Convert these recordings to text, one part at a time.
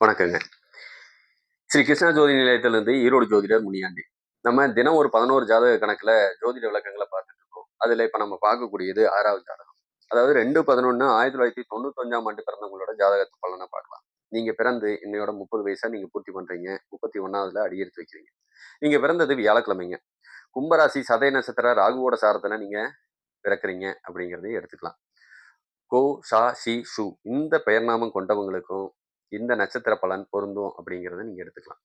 வணக்கங்க. ஸ்ரீ கிருஷ்ணா ஜோதி நிலையத்திலிருந்து ஈரோடு ஜோதிடர் முனியாண்டி. நம்ம தினம் ஒரு பதினோரு ஜாதக கணக்குல ஜோதிட விளக்கங்களை பார்த்துட்டு இருக்கோம். அதுல இப்ப நம்ம பார்க்கக்கூடியது ஆறாவது ஜாதகம். அதாவது ரெண்டு பதினொன்னு ஆயிரத்தி தொள்ளாயிரத்தி தொண்ணூத்தஞ்சாம் ஆண்டு பிறந்தவங்களோட ஜாதகத்தை பலனை பார்க்கலாம். நீங்க பிறந்து இன்னையோட முப்பது வயசா நீங்க பூர்த்தி பண்றீங்க. முப்பத்தி ஒன்றாவதுல அடியெடுத்து வைக்கிறீங்க. நீங்க பிறந்தது வியாழக்கிழமைங்க. கும்பராசி சதய நட்சத்திர ராகுவோட சாரத்தில் நீங்க பிறக்கிறீங்க அப்படிங்கிறதையும் எடுத்துக்கலாம். கோ ஷா ஷி ஷு இந்த பெயர்நாமம் கொண்டவங்களுக்கும் இந்த நட்சத்திர பலன் பொருந்தும் அப்படிங்கிறத நீங்கள் எடுத்துக்கலாம்.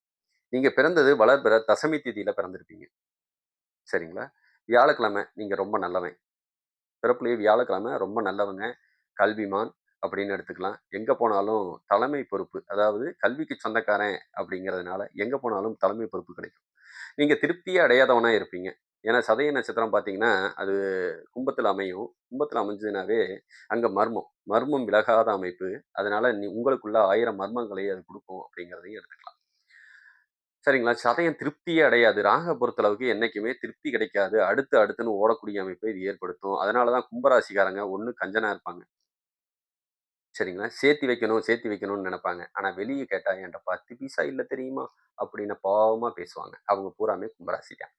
நீங்கள் பிறந்தது வளர்பிற தசமி திதியில் பிறந்திருப்பீங்க. சரிங்களா? வியாழக்கிழமை நீங்கள் ரொம்ப நல்லவன். பிறப்புலேயே வியாழக்கிழமை ரொம்ப நல்லவங்க கல்விமான் அப்படின்னு எடுத்துக்கலாம். எங்கே போனாலும் தலைமை பொறுப்பு அதாவது கல்விக்கு சொந்தக்காரன் அப்படிங்கிறதுனால எங்கே போனாலும் தலைமை பொறுப்பு கிடைக்கும். நீங்கள் திருப்தியே அடையாதவனாக இருப்பீங்க. ஏன்னா சதய நட்சத்திரம் பார்த்தீங்கன்னா அது கும்பத்தில் அமையும். கும்பத்தில் அமைஞ்சதுனாவே அங்கே மர்மம். மர்மம் விலகாத அமைப்பு. அதனால நீ உங்களுக்குள்ள ஆயிரம் மர்மங்களை அது கொடுக்கும் அப்படிங்கிறதையும் எடுத்துக்கலாம். சரிங்களா? சதயம் திருப்தியே அடையாது. ராக பொறுத்தளவுக்கு என்றைக்குமே திருப்தி கிடைக்காது. அடுத்து அடுத்துன்னு ஓடக்கூடிய அமைப்பை இது ஏற்படுத்தும். அதனால தான் கும்பராசிக்காரங்க ஒன்று கஞ்சனா இருப்பாங்க. சரிங்களா? சேர்த்தி வைக்கணும் சேர்த்தி வைக்கணும்னு நினைப்பாங்க. ஆனால் வெளியே கேட்டால் என்கிட்ட பத்து பீஸா இல்லை தெரியுமா? அப்படின்னு பாவமாக பேசுவாங்க. அவங்க பூராமே கும்பராசி தான்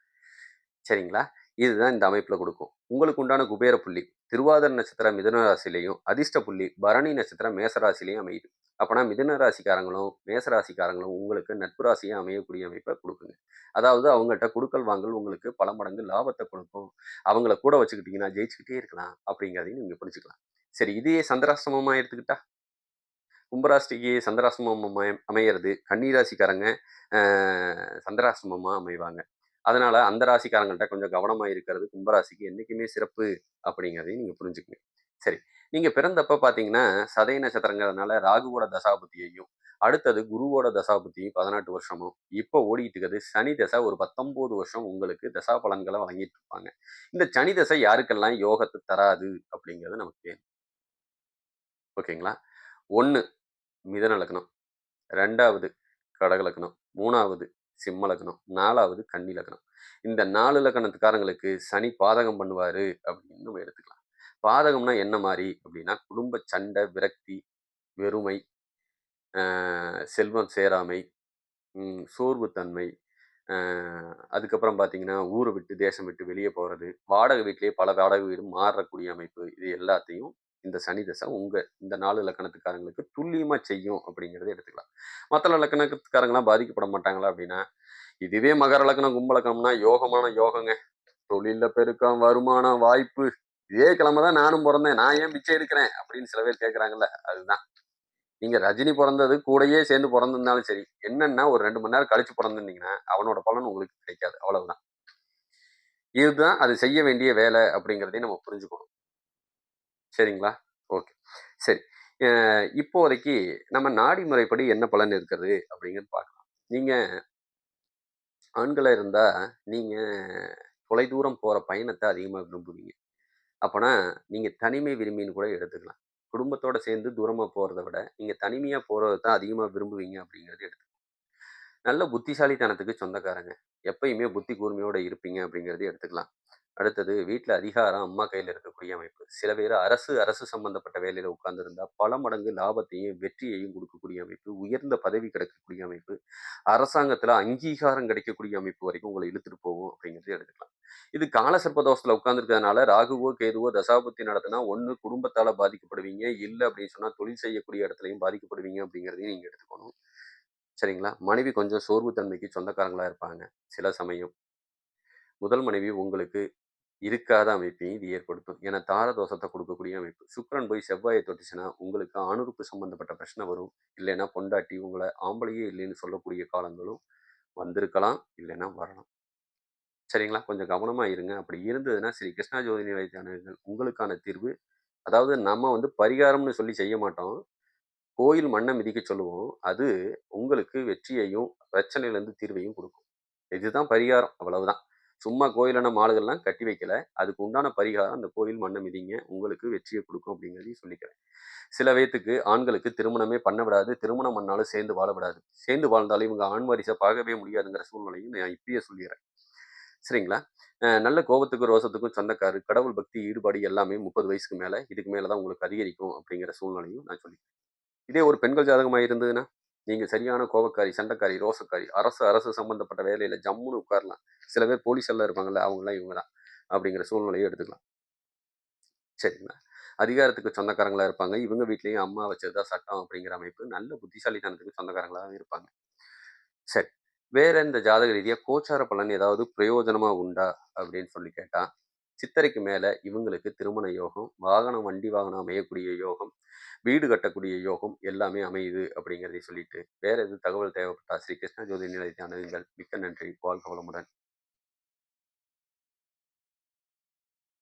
சரிங்களா? இதுதான் இந்த அமைப்பில் கொடுக்கும். உங்களுக்கு உண்டான குபேர புள்ளி திருவாதிர நட்சத்திரம் மிதுன ராசிலையும் அதிர்ஷ்ட புள்ளி பரணி நட்சத்திரம் மேசராசிலையும் அமையுது. அப்போனா மிதுன ராசிக்காரங்களும் மேசராசிக்காரங்களும் உங்களுக்கு நட்பு ராசியாக அமையக்கூடிய அமைப்பை கொடுக்குங்க. அதாவது அவங்கள்ட்ட கொடுக்கல் வாங்கல் உங்களுக்கு பல மடங்கு லாபத்தை கொடுக்கும். அவங்கள கூட வச்சுக்கிட்டிங்கன்னா ஜெயிச்சுக்கிட்டே இருக்கலாம் அப்படிங்கிறதையும் நீங்கள் புரிஞ்சுக்கலாம். சரி இதையே சந்திராசிரமமாக எடுத்துக்கிட்டா? கும்பராசிக்கு சந்திராசிரமம் அமையிறது கன்னிராசிக்காரங்க சந்திராசிரமமாக அமைவாங்க. அதனால அந்த ராசிக்காரங்கள்ட்ட கொஞ்சம் கவனமாக இருக்கிறது கும்பராசிக்கு என்றைக்குமே சிறப்பு அப்படிங்கிறதையும் நீங்கள் புரிஞ்சுக்கங்க. சரி நீங்கள் பிறந்தப்ப பார்த்தீங்கன்னா சதய நட்சத்திரங்கிறதுனால ராகுவோட தசாபுத்தியையும் அடுத்தது குருவோட தசாபுத்தியும் பதினெட்டு வருஷமும் இப்போ ஓடிட்டு இருக்கிறது சனி தசை ஒரு பத்தொம்போது வருஷம் உங்களுக்கு தசா பலன்களை வழங்கிட்டு இருப்பாங்க. இந்த சனி தசை யாருக்கெல்லாம் யோகத்தை தராது அப்படிங்கிறது நமக்கு வேணும். ஓகேங்களா? ஒன்று மிதன லக்னம். ரெண்டாவது கடக லக்னம். மூணாவது சிம்ம லக்னம் நாலாவது கன்னி லக்னம். இந்த நாலு லக்கணத்துக்காரங்களுக்கு சனி பாதகம் பண்ணுவார் அப்படின்னு நம்ம எடுத்துக்கலாம். பாதகம்னா என்ன மாதிரி? அப்படின்னா குடும்ப சண்டை விரக்தி வெறுமை செல்வம் சேராமை சோர்வுத்தன்மை அதுக்கப்புறம் பார்த்தீங்கன்னா ஊரை விட்டு தேசம் விட்டு வெளியே போகிறது வாடகை வீட்லேயே பல வாடகை வீடு மாறக்கூடிய அமைப்பு இது எல்லாத்தையும் இந்த சனி தசை உங்க இந்த நாலு இலக்கணத்துக்காரங்களுக்கு துல்லியமா செய்யும் அப்படிங்கிறத எடுத்துக்கலாம். மற்ற இலக்கணத்துக்காரங்களாம் பாதிக்கப்பட மாட்டாங்களா அப்படின்னா இதுவே மகர இலக்கணம் கும்பலக்கணம்னா யோகமான யோகங்க. தொழிலில் பெருக்கம் வருமானம் வாய்ப்பு. இதே கிழமை தான் நானும் பிறந்தேன். நான் ஏன் மிச்சம் இருக்கிறேன்? அப்படின்னு சில பேர் கேட்குறாங்கல்ல அதுதான். நீங்க ரஜினி பிறந்தது கூடயே சேர்ந்து பிறந்திருந்தாலும் சரி என்னன்னா ஒரு ரெண்டு மணி நேரம் கழிச்சு பிறந்திருந்தீங்கன்னா அவனோட பலன் உங்களுக்கு கிடைக்காது. அவ்வளவுதான். இதுதான் அது செய்ய வேண்டிய வேலை அப்படிங்கிறதையும் நம்ம புரிஞ்சுக்கணும். சரிங்களா? ஓகே. சரி. இப்போதைக்கு நம்ம நாடி முறைப்படி என்ன பலன் இருக்கிறது அப்படிங்கிறது பார்க்கலாம். நீங்கள் ஆண்களாக இருந்தால் நீங்கள் தொலைதூரம் போகிற பயணத்தை அதிகமாக விரும்புவீங்க. அப்போனா நீங்கள் தனிமை விரும்பின்னு கூட எடுத்துக்கலாம். குடும்பத்தோடு சேர்ந்து தூரமாக போகிறத விட நீங்கள் தனிமையாக போகிறத தான் அதிகமாக விரும்புவீங்க அப்படிங்கிறது எடுத்துக்கலாம். நல்ல புத்திசாலித்தனத்துக்கு சொந்தக்காரங்க. எப்பயுமே புத்தி கூர்மையோடு இருப்பீங்க அப்படிங்கிறது எடுத்துக்கலாம். அடுத்தது வீட்டில் அதிகாரம் அம்மா கையில் இருக்கக்கூடிய அமைப்பு. சில பேர் அரசு அரசு சம்பந்தப்பட்ட வேலையில் உட்கார்ந்துருந்தா பல மடங்கு லாபத்தையும் வெற்றியையும் கொடுக்கக்கூடிய அமைப்பு உயர்ந்த பதவி கிடைக்கக்கூடிய அமைப்பு அரசாங்கத்தில் அங்கீகாரம் கிடைக்கக்கூடிய அமைப்பு வரைக்கும் உங்களை இழுத்துட்டு போகும் அப்படிங்கிறது எடுத்துக்கலாம். இது கால தோஷத்தில் உட்காந்துருக்கிறதுனால ராகுவோ கேதுவோ தசாபுத்தி நடத்தினா ஒன்று குடும்பத்தால் பாதிக்கப்படுவீங்க இல்லை அப்படின்னு சொன்னால் தொழில் செய்யக்கூடிய இடத்துலையும் பாதிக்கப்படுவீங்க அப்படிங்கிறதையும் நீங்கள் எடுத்துக்கணும். சரிங்களா? மனைவி கொஞ்சம் சோர்வுத்தன்மைக்கு சொந்தக்காரங்களாக இருப்பாங்க சில சமயம். முதல் மனைவி உங்களுக்கு இருக்காத அமைப்பையும் இது ஏற்படுத்தும். ஏன்னா தார தோஷத்தை கொடுக்கக்கூடிய அமைப்பு. சுக்கரன் போய் செவ்வாயை தொட்டுச்சுன்னா உங்களுக்கு அணுறுப்பு சம்பந்தப்பட்ட பிரச்சனை வரும். இல்லைன்னா பொண்டாட்டி உங்களை ஆம்பளையே இல்லைன்னு சொல்லக்கூடிய காலங்களும் வந்திருக்கலாம். இல்லைன்னா வரலாம். சரிங்களா? கொஞ்சம் கவனமாக இருங்க. அப்படி இருந்ததுன்னா ஸ்ரீ கிருஷ்ணா ஜோதி நிலையத்தினர்கள் உங்களுக்கான தீர்வு. அதாவது நம்ம வந்து பரிகாரம்னு சொல்லி செய்ய மாட்டோம். கோயில் மண்ணை மிதிக்க சொல்லுவோம். அது உங்களுக்கு வெற்றியையும் பிரச்சனையிலேருந்து தீர்வையும் கொடுக்கும். இதுதான் பரிகாரம். அவ்வளவுதான். சும்மா கோயிலான மாடுகள்லாம் கட்டி வைக்கல. அதுக்கு உண்டான பரிகாரம் அந்த கோயில் மண்ணை மிதிங்க. உங்களுக்கு வெற்றியை கொடுக்கும் அப்படிங்கிறதையும் சொல்லிக்கிறேன். சில பேத்துக்கு ஆண்களுக்கு திருமணமே பண்ண விடாது திருமணம் பண்ணாலும் சேர்ந்து வாழ விடாது சேர்ந்து வாழ்ந்தாலும் இவங்க ஆண் வாரிசை பார்க்கவே முடியாதுங்கிற சூழ்நிலையும் நான் இப்பயே சொல்லிடுறேன் சரிங்களா? நல்ல கோபத்துக்கும் ரோசத்துக்கும் சொந்தக்காரு கடவுள் பக்தி ஈடுபாடு எல்லாமே முப்பது வயசுக்கு மேலே இதுக்கு மேலே தான் உங்களுக்கு அதிகரிக்கும் அப்படிங்கிற சூழ்நிலையும் நான் சொல்லிக்கிறேன். இதே ஒரு பெண்கள் ஜாதகமாக இருந்ததுன்னா? நீங்க சரியான கோபக்காரி, சண்டைக்காரி, ரோசக்காரி, அரசு அரசு சம்மந்தப்பட்ட வேலையில ஜம்முன்னு உட்காரலாம். சில பேர் போலீஸ் எல்லாம் இருப்பாங்கல்ல, அவங்களாம் இவங்க தான். அப்படிங்கிற சூழ்நிலையும் எடுத்துக்கலாம். சரிங்களா? அதிகாரத்துக்கு சொந்தக்காரங்களா இருப்பாங்க. இவங்க வீட்லயும் அம்மா வச்சதுதான் சட்டம் அப்படிங்கிற அமைப்பு. நல்ல புத்திசாலித்தனத்துக்கு சொந்தக்காரங்களாவும் இருப்பாங்க. சரி. வேற இந்த ஜாதக ரீதியா கோச்சார பலன் ஏதாவது பிரயோஜனமா உண்டா? அப்படின்னு சொல்லி கேட்டால் சித்திரைக்கு மேலே இவங்களுக்கு திருமண யோகம், வாகனம், வண்டி வாகனம் அமையக்கூடிய யோகம், வீடு கட்டக்கூடிய யோகம் எல்லாமே அமையுது அப்படிங்கிறதை சொல்லிட்டு, வேற எதுவும் தகவல் தேவைப்பட்டா ஸ்ரீ கிருஷ்ண ஜோதி நிலையத்தை அணுகுங்கள். மிக்க நன்றி. வாழ்க வளமுடன்.